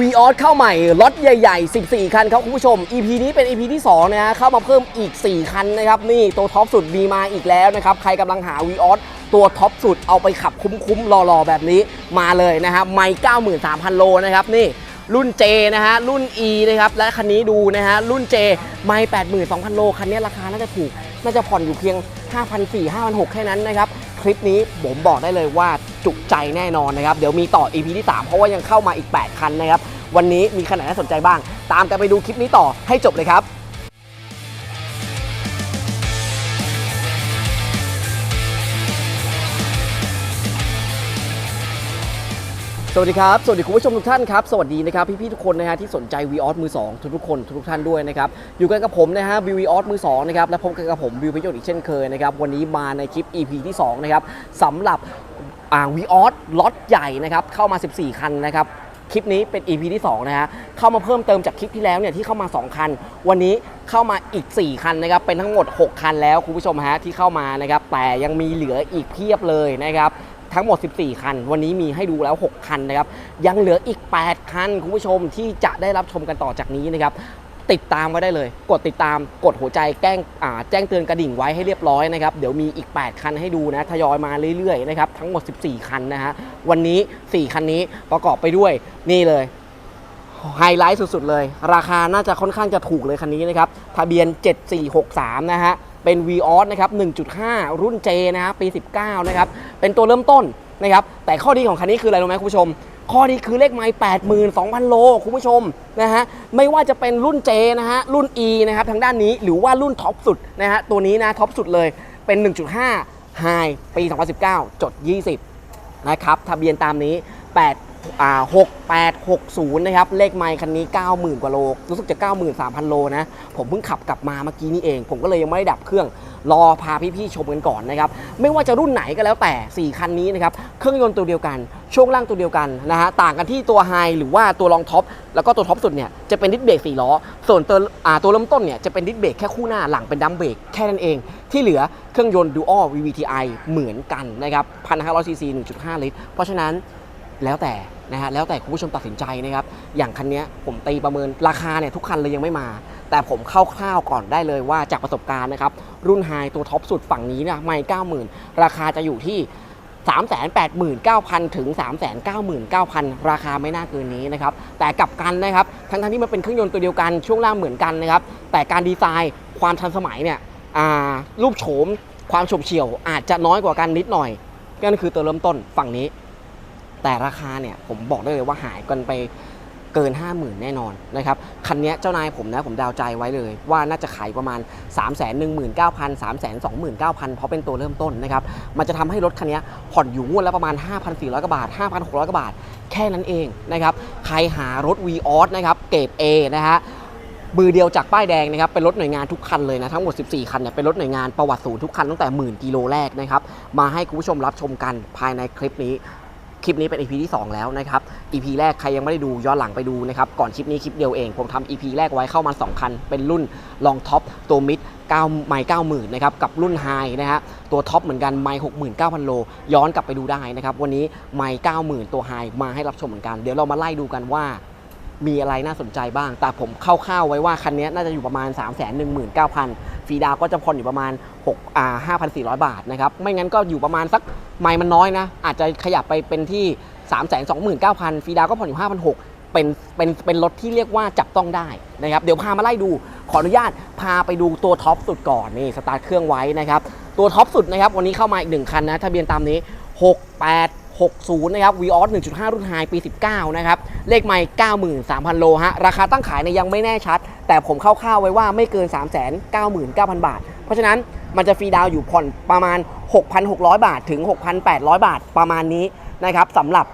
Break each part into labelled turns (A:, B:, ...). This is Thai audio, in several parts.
A: วีออสเข้าใหม่ล็อตใหญ่ๆ 14 คันครับคุณผู้ชม EP นี้เป็น EP ที่2นะฮะเข้ามาเพิ่มอีก 4 คันนะครับ นี่ตัวท็อปสุดมีมาอีกแล้วนะครับ ใครกำลังหาวีออสตัวท็อปสุดเอาไปขับคุ้มๆรอๆ แบบนี้มาเลยนะครับไม่93,000 โลนะครับนี่รุ่น J นะฮะ รุ่น E นะครับ และคันนี้ดูนะฮะ รุ่น J ไม่82,000 โล คันนี้ราคาน่าจะถูก น่าจะผ่อนอยู่เพียง 5,400 5,600 แค่นั้นนะครับ ลิปนี้ผมบอกได้เลยว่าจุใจแน่นอนนะครับ เดี๋ยวมีต่อ EP ที่ 3 เพราะว่ายังเข้ามาอีก 8 คันนะครับ วันนี้มีคันไหนน่าสนใจบ้าง ตามกันไปดูคลิปนี้ต่อให้จบเลยครับ สวัสดีครับ สวัสดีคุณผู้ชมทุกท่านครับ สวัสดีนะครับพี่ๆทุกคนนะฮะที่สนใจ v ีออสมือ2ทุกๆคนทุกๆท่านด้วยนะครับ อยู่กันกับผมนะฮะ v ีออสมือ2นะครับ และพบกันกับผมวิวพิยศอีกเช่นเคยนะครับ วันนี้มาในคลิป EP ที่2นะครับสำหรับอ่างวีออสล็อตใหญ่นะครับ เข้ามา 14 คันนะครับคลิปนี้เป็น EP ที่ 2 นะฮะ เข้ามาเพิ่มเติมจากคลิปที่แล้วเนี่ยที่เข้ามา 2 คัน วันนี้เข้ามาอีก 4 คันนะครับ เป็นทั้งหมด 6 คันแล้วคุณผู้ชมฮะที่เข้ามานะครับ แต่ยังมีเหลืออีกเพียบเลยนะครับ ทั้งหมด 14 คัน วันนี้มีให้ดูแล้ว 6 คันนะครับ ยังเหลืออีก 8 คัน คุณผู้ชมที่จะได้รับชมกันต่อจากนี้นะครับ ติดตามไว้ได้เลย กดติดตาม กดหัวใจแจ้งอ่าแจ้งเตือนกระดิ่งไว้ให้เรียบร้อยนะครับ เดี๋ยวมีอีก 8 คันให้ดูนะ ทยอยมาเรื่อยๆนะครับ ทั้งหมด 14 คันนะฮะ วันนี้ 4 คันนี้ประกอบไปด้วย นี่เลยไฮไลท์สุดๆเลย ราคาน่าจะค่อนข้างจะถูกเลยคันนี้นะครับ ทะเบียน 7463 นะฮะ เป็น v ีออสนะครับ 1.5 รุ่น J นะฮะปี 19 นะครับ เป็นตัวเริ่มต้นนะครับ แต่ข้อดีของคันนี้คืออะไรรู้ไหมคุณผู้ชม ข้อดีคือเลขไมล์82,000 โล คุณผู้ชมนะฮะ ไม่ว่าจะเป็นรุ่น J นะฮะ รุ่น E นะครับ ทางด้านนี้ หรือว่ารุ่นท็อปสุดนะฮะ ตัวนี้นะท็อปสุดเลย เป็น 1.5 High ปี 2019 จด 20 นะครับ ทะเบียนตามนี้ 8 6860 นะครับ เลขไมค์คันนี้ 90,000 กว่าโล รู้สึกจะ 93,000 โลนะ ผมเพิ่งขับกลับมาเมื่อกี้นี่เอง ผมก็เลยยังไม่ได้ดับเครื่อง รอพาพี่ๆชมกันก่อนนะครับ ไม่ว่าจะรุ่นไหนก็แล้วแต่ 4 คันนี้นะครับ เครื่องยนต์ตัวเดียวกัน ช่วงล่างตัวเดียวกันนะฮะ ต่างกันที่ตัวไฮหรือว่าตัวรองท็อป แล้วก็ตัวท็อปสุดเนี่ย จะเป็นดิสเบรก4ล้อ ส่วนตัวตัวเริ่มต้นเนี่ย จะเป็นดิสเบรกแค่คู่หน้า หลังเป็นดัมเบรกแค่นั้นเอง ที่เหลือเครื่องยนต์ Dual VVTi เหมือนกันนะครับ1,500ซีซี1.5 ลิตร เพราะฉะนั้น แล้วแต่นะฮะแล้วแต่คุณผู้ชมตัดสินใจนะครับอย่างคันนี้ผมตีประเมินราคาเนี่ยทุกคันเลยยังไม่มา แต่ผมคร่าวๆก่อนได้เลยว่าจากประสบการณ์นะครับรุ่นไฮตัวท็อปสุดฝั่งนี้เนี่ยไม่90,000ราคาจะอยู่ที่ 389,000 ถึง 399,000 ราคาไม่น่าเกินนี้นะครับแต่กลับกันนะครับทั้งๆที่มันเป็นเครื่องยนต์ตัวเดียวกันช่วงล่างเหมือนกันนะครับแต่การดีไซน์ความทันสมัยเนี่ยรูปโฉมความฉบเฉี่ยวอาจจะน้อยกว่ากันนิดหน่อยนั่นคือตัวเริ่มต้นฝั่งนี้ แต่ราคาเนี่ยผมบอกได้เลยว่าหายกันไปเกิน 50,000 แน่นอนนะครับคันนี้เจ้านายผมนะผมดาวใจไว้เลย ว่าน่าจะขายประมาณ 3 1 9 0 0 0 3 2 9 0 0 0 เพราะเป็นตัวเริ่มต้นนะครับมันจะทำให้รถคันนี้ผ่อนอยู่งวดละประมาณ 5,400กว่าบาท 5,600กว่าบาท แค่นั้นเองนะครับใครหารถ v ีออสนะครับเกรด A นะฮะมือเดียวจากป้ายแดงนะครับเป็นรถหน่วยงานทุกคันเลยนะทั้งหมด 14 คันเนี่ยเป็นรถหน่วยงานประวัติศูนย์ทุกคันตั้งแต่หมื่นกิโลแรกนะครับมาให้คุณผู้ชมรับชมกันภายในคลิปนี้ คลิปนี้เป็น EP ที่ 2 แล้วนะครับ EP แรกใครยังไม่ได้ดูย้อนหลังไปดูนะครับก่อนคลิปนี้คลิปเดียวเอง ผมทำ EP แรกไว้เข้ามา 2 คัน เป็นรุ่นลองท็อปตัวมิด9ไมล์90,000นะครับกับรุ่นไฮนะฮะตัวท็อปเหมือนกันไมล์69,000 โล ย้อนกลับไปดูได้นะครับวันนี้ไมล์90,000 ตัวไฮมาให้รับชมเหมือนกัน เดี๋ยวเรามาไล่ดูกันว่า มีอะไรน่าสนใจบ้าง แต่ผมคร่าวๆไว้ว่าคันนี้น่าจะอยู่ประมาณ 3 1 9 0 0 0ฟรีดาวก็จะผ่อนอยู่ประมาณ6อ่า5,400 บาทนะครับ ไม่งั้นก็อยู่ประมาณสักไม่มันน้อยนะ อาจจะขยับไปเป็นที่ 3 2 9 0 0 0ฟรีดาวก็ผ่อนอยู่5,600เป็นเป็นเป็นรถที่เรียกว่าจับต้องได้นะครับ เดี๋ยวพามาไล่ดูขออนุญาตพาไปดูตัวท็อปสุดก่อนนี่สตาร์ทเครื่องไว้นะครับ ตัวท็อปสุดนะครับ วันนี้เข้ามาอีกหนึ่งคันนะทะเบียนตามนี้ 60 นะครับ v ีออส1.5 รุ่นไฮปี 19 นะครับ เลขไม่93,000 โลฮะ ราคาตั้งขายเนี่ยยังไม่แน่ชัด แต่ผมคร่าวๆไว้ว่าไม่เกิน 399,000 บาท เพราะฉะนั้นมันจะฟรีดาวอยู่ผ่อนประมาณ 6,600 บาทถึง 6,800 บาทประมาณนี้นะครับสำหรับ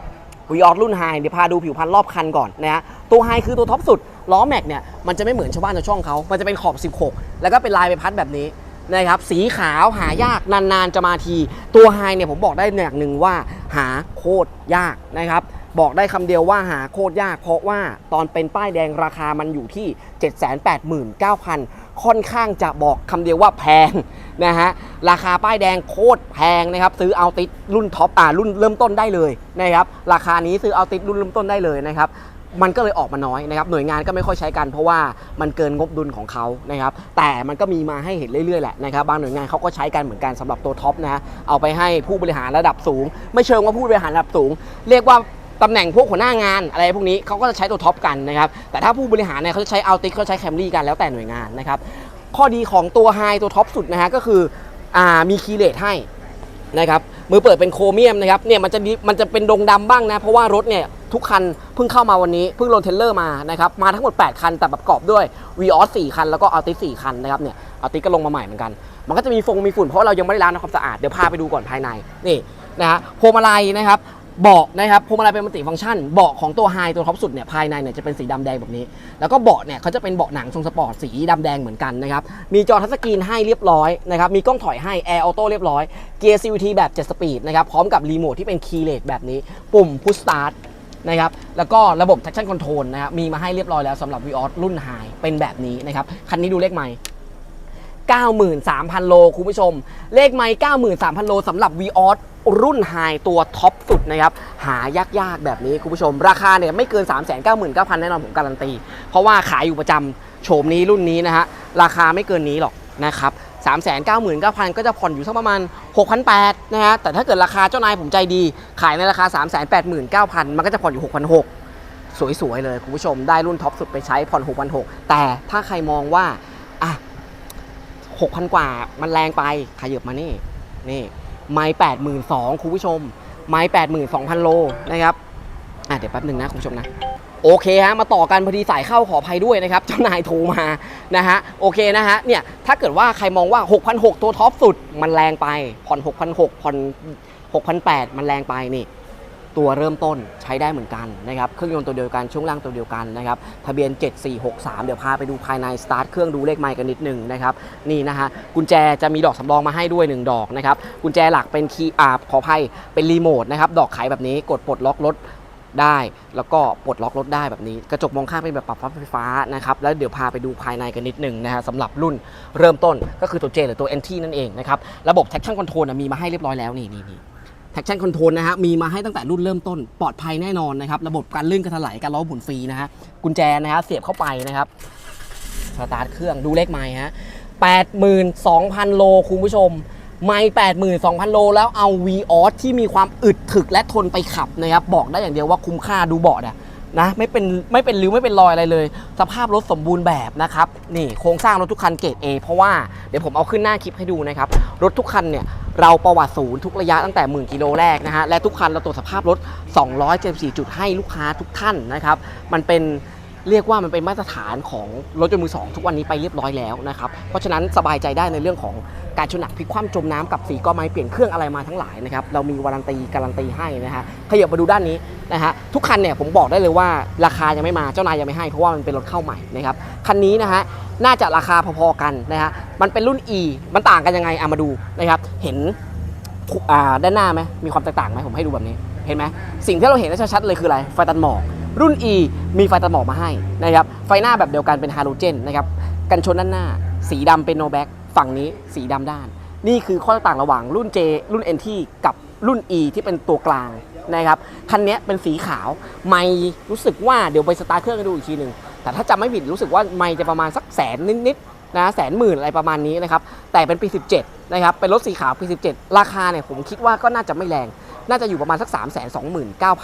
A: วีออสรุ่นไฮเดี๋ยวพาดูผิวพรรณรอบคันก่อนนะฮะตัวไฮคือตัวท็อปสุดล้อแม็กเนี่ยมันจะไม่เหมือนชาวบ้านชาวช่องเขา มันจะเป็นขอบ 16 แล้วก็เป็นลายใบพัดแบบนี้ นะครับสีขาวหายากนานๆจะมาที ตัวไฮเนี่ยผมบอกได้อย่างหนึ่งว่าหาโคตรยากนะครับบอกได้คำเดียวว่าหาโคตรยาก เพราะว่าตอนเป็นป้ายแดงราคามันอยู่ที่ 789,000 ค่อนข้างจะบอกคำเดียวว่าแพงนะฮะราคาป้ายแดงโคตรแพงนะครับซื้อเอาติดรุ่นท็อปอ่ารุ่นเริ่มต้นได้เลยนะครับราคานี้ซื้อเอาติดรุ่นเริ่มต้นได้เลยนะครับ มันก็เลยออกมาน้อยนะครับหน่วยงานก็ไม่ค่อยใช้กัน เพราะว่ามันเกินงบดุลของเขานะครับแต่มันก็มีมาให้เห็นเรื่อยๆแหละนะครับบางหน่วยงานเขาก็ใช้กันเหมือนกันสำหรับตัวท็อปนะฮะเอาไปให้ผู้บริหารระดับสูง ไม่เชิงว่าผู้บริหารระดับสูง เรียกว่าตำแหน่งพวกหัวหน้างานอะไรพวกนี้เขาก็จะใช้ตัวท็อปกันนะครับแต่ถ้าผู้บริหารเนี่ยเขาจะใช้เอัลติเขาใช้แคมรี่กันแล้วแต่หน่วยงานนะครับข้อดีของตัวไฮตัวท็อปสุดนะฮะก็คืออ่ามีคีย์เลทให้นะครับ มือเปิดเป็นโครเมียมนะครับเนี่ยมันจะดิมันจะเป็นดงดำบ้างนะ เพราะว่ารถเนี่ยทุกคันเพิ่งเข้ามาวันนี้เพิ่งโรนเทเลอร์มานะครับมาทั้งหมด 8 คันแต่ประกอบด้วย v ีออส4คัน แล้วก็อัลติ4คันนะครับเนี่ยอัลติก็ลงมาใหม่เหมือนกัน มันก็จะมีฟงมีฝุ่นเพราะเรายังไม่ได้ล้างทำความสะอาดเดี๋ยวพาไปดูก่อนภายในนี่นะฮะพวงมาลัยนะครับ เบาะนะครับพวงมาลัยเป็นมัลติฟังก์ชันเบาะของตัวไฮตัวท็อปสุดเนี่ยภายในเนี่ยจะเป็นสีดำแดงแบบนี้ แล้วก็เบาะเนี่ยเขาจะเป็นเบาะหนังทรงสปอร์ตสีดำแดงเหมือนกันนะครับมีจอทัชสกรีนให้เรียบร้อยนะครับมีกล้องถอยให้แอร์ออโต้เรียบร้อยเกียร์ CVT แบบ 7 สปีดนะครับพร้อมกับรีโมทที่เป็นคีย์เลสแบบนี้ ปุ่มพุชสตาร์ทนะครับแล้วก็ระบบ traction control นะครับมีมาให้เรียบร้อยแล้วสำหรับ v ีออสรุ่นไฮเป็นแบบนี้นะครับคันนี้ดูเลขไม่93,000 โล คุณผู้ชม เลขไมค์93,000 โลสำหรับ v ีออ รุ่นไฮตัวท็อปสุดนะครับ หายากๆ แบบนี้คุณผู้ชม ราคาเนี่ยไม่เกิน 399,000 แน่นอนผมการันตี เพราะว่าขายอยู่ประจำโฉมนี้รุ่นนี้นะฮะ ราคาไม่เกินนี้หรอกนะครับ399,000 ก็จะผ่อนอยู่สักประมาณ 6,800นะฮะ แต่ถ้าเกิดราคาเจ้านายผมใจดี ขายในราคา 389,000 มันก็จะผ่อนอยู่ 6,600 สวยๆ เลยคุณผู้ชม ได้รุ่นท็อปสุดไปใช้ผ่อน 6,600 แต่ถ้าใครมองว่าอะ6,000 กว่ามันแรงไปขยับมานี่นี่ ไม้แปดหมื่นสองคุณผู้ชม ไม้แปดหมื่นสองพันโลนะครับอะเดี๋ยวแป๊บหนึ่งนะคุณผู้ชมนะโอเคฮะมาต่อกันพอดีสายเข้าขออภัยด้วยนะครับเจ้านายโทรมานะฮะโอเคนะฮะเนี่ยถ้าเกิดว่าใครมองว่า 6,600 ตัวท็อปสุด มันแรงไปผ่อน 6,600ผ่อน6,800 มันแรงไปนี่ ตัวเริ่มต้นใช้ได้เหมือนกันนะครับเครื่องยนต์ตัวเดียวกันช่วงล่างตัวเดียวกันนะครับทะเบียน 7463 เดี๋ยวพาไปดูภายในสตาร์ทเครื่องดูเลขไมค์กันนิดหนึ่งนะครับนี่นะฮะกุญแจจะมีดอกสำรองมาให้ด้วย 1 ดอกนะครับกุญแจหลักเป็นคีย์อ่าขออภัยเป็นรีโมทนะครับดอกไขแบบนี้กดปลดล็อกรถได้แล้วก็ปลดล็อกรถได้แบบนี้ กระจกมองข้างเป็นแบบปรับไฟฟ้านะครับแล้วเดี๋ยวพาไปดูภายในกันนิดหนึ่งนะฮะสำหรับรุ่นเริ่มต้นก็คือตัว J หรือตัว NT นั่นเองนะครับระบบ traction control มีมาให้เรียบร้อยแล้วนี่นี่นี่ traction control นะฮะมีมาให้ตั้งแต่รุ่นเริ่มต้นปลอดภัยแน่นอนนะครับ ระบบการลื่นกระถลายการล้อหมุนฟรีนะฮะกุญแจนะฮะเสียบเข้าไปนะครับสตาร์ทเครื่องดูเลขไม้ฮะ82,000 โลคุณผู้ชม ไม่82,000 โล แล้วเอา v ีออสที่มีความอึดถึกและทนไปขับนะครับ บอกได้อย่างเดียวว่าคุ้มค่าดูเบาะเนี่ย นะไม่เป็นไม่เป็นริ้วไม่เป็นรอยอะไรเลย สภาพรถสมบูรณ์แบบนะครับนี่โครงสร้างรถทุกคันเกรด A เพราะว่าเดี๋ยวผมเอาขึ้นหน้าคลิปให้ดูนะครับรถทุกคันเนี่ยเราประวัติศูนย์ทุกระยะตั้งแต่หมื่นกิโลแรกนะฮะและทุกคันเราตรวจสภาพรถ 274 จุดให้ลูกค้าทุกท่านนะครับมันเป็นเรียกว่ามันเป็นมาตรฐานของรถยนต์มือสองทุกวันนี้ไปเรียบร้อยแล้วนะครับเพราะฉะนั้นสบายใจได้ในเรื่องของ การชนหนักพลิกคว่ำจมน้ำกับสีก้อไม้เปลี่ยนเครื่องอะไรมาทั้งหลายนะครับเรามีวารันตีการันตีให้นะฮะขยับมาดูด้านนี้นะฮะทุกคันเนี่ยผมบอกได้เลยว่าราคายังไม่มาเจ้านายยังไม่ให้เพราะว่ามันเป็นรถเข้าใหม่นะครับคันนี้นะฮะน่าจะราคาพอๆกันนะฮะมันเป็นรุ่น E มันต่างกันยังไงเอามาดูนะครับเห็นอ่าด้านหน้าไหมมีความแตกต่างไหมผมให้ดูแบบนี้เห็นไหมสิ่งที่เราเห็นได้ชัดๆเลยคืออะไรไฟตัดหมอกรุ่น E มีไฟตัดหมอกมาให้นะครับ ไฟหน้าแบบเดียวกันเป็นฮาโลเจนนะครับ กันชนด้านหน้า สีดำเป็นโนแบ็ก ฝั่งนี้สีดำด้าน นี่คือข้อตกต่างระหว่างรุ่น J รุ่น NT กับรุ่น E ที่เป็นตัวกลางนะครับคันนี้เป็นสีขาว ไม่รู้สึกว่าเดี๋ยวไปสตาร์ทเครื่องให้ดูอีกทีหนึ่งแต่ถ้าจำไม่ผิดรู้สึกว่าไม่จะประมาณสักแสนนิดๆนะแสนหมื่นอะไรประมาณนี้นะครับแต่เป็นปี 17นะครับเป็นรถสีขาวปี 17 ราคาเนี่ยผมคิดว่าก็น่าจะไม่แรง น่าจะอยู่ประมาณสัก 3 2 9 0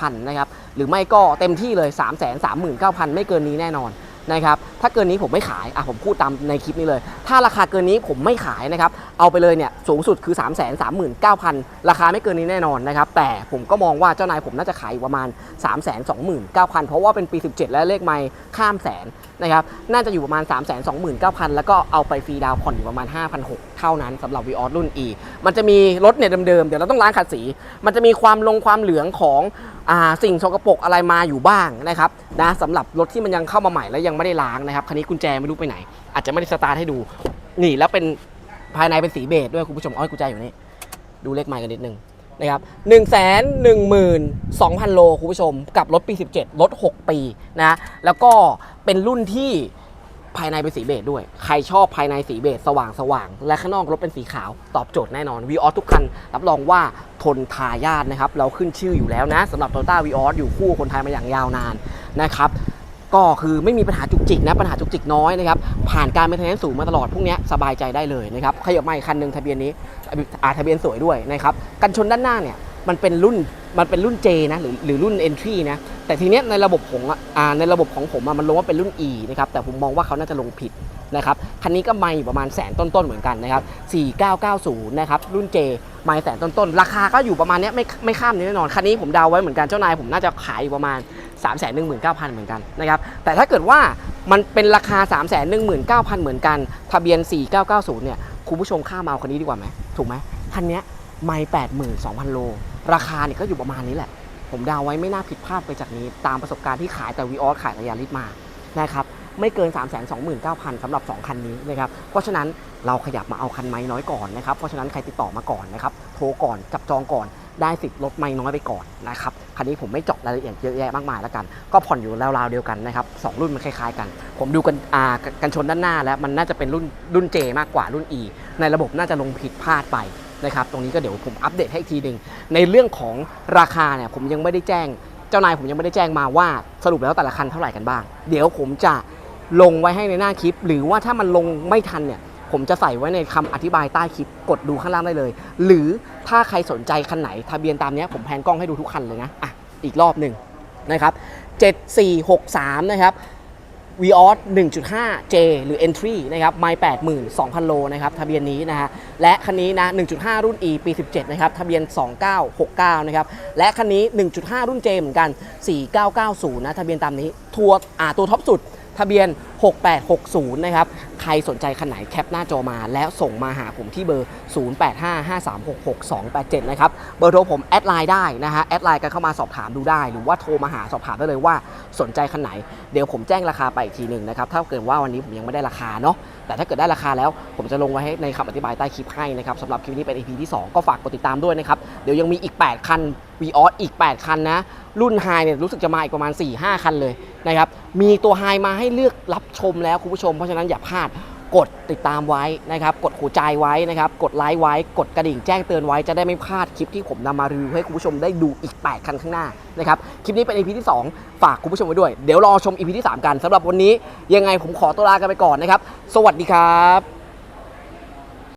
A: 0 0นะครับหรือไม่ก็เต็มที่เลย 3 3 9 0 0 0 ไม่เกินนี้แน่นอน นะครับถ้าเกินนี้ผมไม่ขายอะผมพูดตามในคลิปนี้เลย ถ้าราคาเกินนี้ผมไม่ขายนะครับ เอาไปเลยเนี่ยสูงสุดคือ 3 3 9 0 0 0 ราคาไม่เกินนี้แน่นอนนะครับ แต่ผมก็มองว่าเจ้านายผมน่าจะขายอยู่ประมาณ 3 2 9 0 0 0 เพราะว่าเป็นปี 17 และเลขไม่ข้ามแสนนะครับน่าจะอยู่ประมาณ 3 2 9 0 0 0 แล้วก็เอาไปฟรีดาวผ่อนอยู่ประมาณ 5,600 เท่านั้นสำหรับ v ีออสรุ่น E มันจะมีรถเนี่ยเดิมๆ เดี๋ยวเราต้องล้างขัดสี มันจะมีความลงความเหลืองของอ่าสิ่งสกปรกอะไรมาอยู่บ้างนะครับนะสำหรับรถที่มันยังเข้ามาใหม่แล้วยังไม่ได้ล้างนะครับคันนี้กุญแจไม่รู้ไปไหน อาจจะไม่ได้สตาร์ทให้ดูนี่แล้วเป็น ภายในเป็นสีเบจด้วยคุณผู้ชมอ้อยกุญแจอยู่นี่ ดูเลขไมล์กันนิดนึงนะครับ1นึ่งแสนหนึ่งหมื่นสองพันโล คุณผู้ชม กับรถปี 17 รถ 6 ปีนะ แล้วก็เป็นรุ่นที่ภายในเป็นสีเบจด้วย ใครชอบภายในสีเบจสว่างสว่าง และข้างนอกรถเป็นสีขาว ตอบโจทย์แน่นอนวีออสทุกคัน รับรองว่าทนทายาทนะครับ เราขึ้นชื่ออยู่แล้วนะสำหรับ Toyota v ีออสอยู่คู่คนไทยมาอย่างยาวนานนะครับ ก็คือไม่มีปัญหาจุกจิกนะปัญหาจุกจิกน้อยนะครับผ่านการเป็นทนสูงมาตลอดพวกนี้สบายใจได้เลยนะครับขยับมาอีกคันหนึ่งทะเบียนนี้อาทะเบียนสวยด้วยนะครับกันชนด้านหน้าเนี่ยมันเป็นรุ่น มันเป็นรุ่น J นะหรือหรือรุ่น Entry นะ แต่ทีเนี้ยในระบบของอ่าในระบบของผมอะมันลงว่าเป็นรุ่น E นะครับแต่ผมมองว่าเขาน่าจะลงผิดนะครับคันนี้ก็ไม่อยู่ประมาณแสนต้นๆเหมือนกันนะครับ4990นะครับรุ่น J ไม่แสนต้นๆราคาก็อยู่ประมาณเนี้ยไม่ไม่ข้ามแน่นอนคันนี้ผมเดาไว้เหมือนกันเจ้านายผมน่าจะขายอยู่ประมาณ 3 1 9 0 0 0 เหมือนกันนะครับแต่ถ้าเกิดว่ามันเป็นราคา 3 1 9 0 0 0 เหมือนกัน ทะเบียน 4990เนี่ยคุณผู้ชมข้ามาเอาคันนี้ดีกว่าไหมถูกไหมคันนี้ไม่82,000 โล ราคาเนี่ยก็อยู่ประมาณนี้แหละ ผมเดาไว้ไม่น่าผิดพลาดไปจากนี้ ตามประสบการณ์ที่ขายแต่วีออสขายแต่ยาริสมานะครับไม่เกิน 3 2 9 0 0 0สำหรับ 2 คันนี้นะครับ เพราะฉะนั้นเราขยับมาเอาคันไม้น้อยก่อนนะครับ เพราะฉะนั้นใครติดต่อมาก่อนนะครับ โทรก่อน จับจองก่อน ได้สิทธิ์ลดไม่น้อยไปก่อนนะครับ คันนี้ผมไม่เจาะรายละเอียดเยอะแยะมากมายแล้วกัน ก็ผ่อนอยู่ราวๆเดียวกันนะครับสองรุ่นมันคล้ายๆกัน ผมดูกันอ่ากันชนด้านหน้าแล้วมันน่าจะเป็นรุ่นรุ่น J มากกว่ารุ่น E ในระบบน่าจะลงผิดพลาดไป นะครับตรงนี้ก็เดี๋ยวผมอัปเดตให้อีกทีหนึ่งในเรื่องของราคาเนี่ยผมยังไม่ได้แจ้ง เจ้านายผมยังไม่ได้แจ้งมาว่าสรุปแล้วแต่ละคันเท่าไหร่กันบ้าง เดี๋ยวผมจะลงไว้ให้ในหน้าคลิป หรือว่าถ้ามันลงไม่ทันเนี่ยผมจะใส่ไว้ในคำอธิบายใต้คลิปกดดูข้างล่างได้เลย หรือถ้าใครสนใจคันไหนทะเบียนตามนี้ผมแพนกล้องให้ดูทุกคันเลยนะอะอีกรอบหนึ่งนะครับ7463นะครับ v ีออส 1.5 J หรือ Entry นะครับ ไม่82,000 โลนะครับ ทะเบียนนี้นะฮะ และคันนี้นะ 1.5 รุ่น E ปี 17 นะครับ ทะเบียน 2969 นะครับ และคันนี้ 1.5 รุ่น J เหมือนกัน 4990 นะ ทะเบียนตามนี้ ทัวร์อ่าตัวท็อปสุด ทะเบียน 6860 นะครับ ใครสนใจคันไหนแคปหน้าจอมา แล้วส่งมาหาผมที่เบอร์ 0855366287 นะครับ เบอร์โทรผมแอดไลน์ได้นะฮะ แอดไลน์กันเข้ามาสอบถามดูได้ หรือว่าโทรมาหาสอบถามได้เลยว่าสนใจคันไหน เดี๋ยวผมแจ้งราคาไปอีกทีหนึ่งนะครับ ถ้าเกิดว่าวันนี้ผมยังไม่ได้ราคาเนาะ แต่ถ้าเกิดได้ราคาแล้วผมจะลงไว้ให้ในคำอธิบายใต้คลิปให้นะครับสำหรับคลิปนี้เป็น EP ที่ 2 ก็ฝากกดติดตามด้วยนะครับ เดี๋ยวยังมีอีก 8 คัน v ีอออีก 8 คันนะ รุ่นไฮเนี่ยรู้สึกจะมาอีกประมาณ 4-5 คันเลยนะครับ มีตัวไฮมาให้เลือกรับชมแล้วคุณผู้ชมเพราะฉะนั้นอย่าพลาดกดติดตามไว้นะครับ กดหัวใจไว้นะครับ กดไลค์ไว้ กดกระดิ่งแจ้งเตือนไว้จะได้ไม่พลาดคลิปที่ผมนำมารีวิวให้คุณผู้ชมได้ดูอีก 8 คันข้างหน้านะครับ คลิปนี้เป็น EP ที่ 2 ฝากคุณผู้ชมไว้ด้วย เดี๋ยวรอชม EP ที่ 3 กันสำหรับวันนี้ยังไงผมขอตัวลากันไปก่อนนะครับ สวัสดีครับ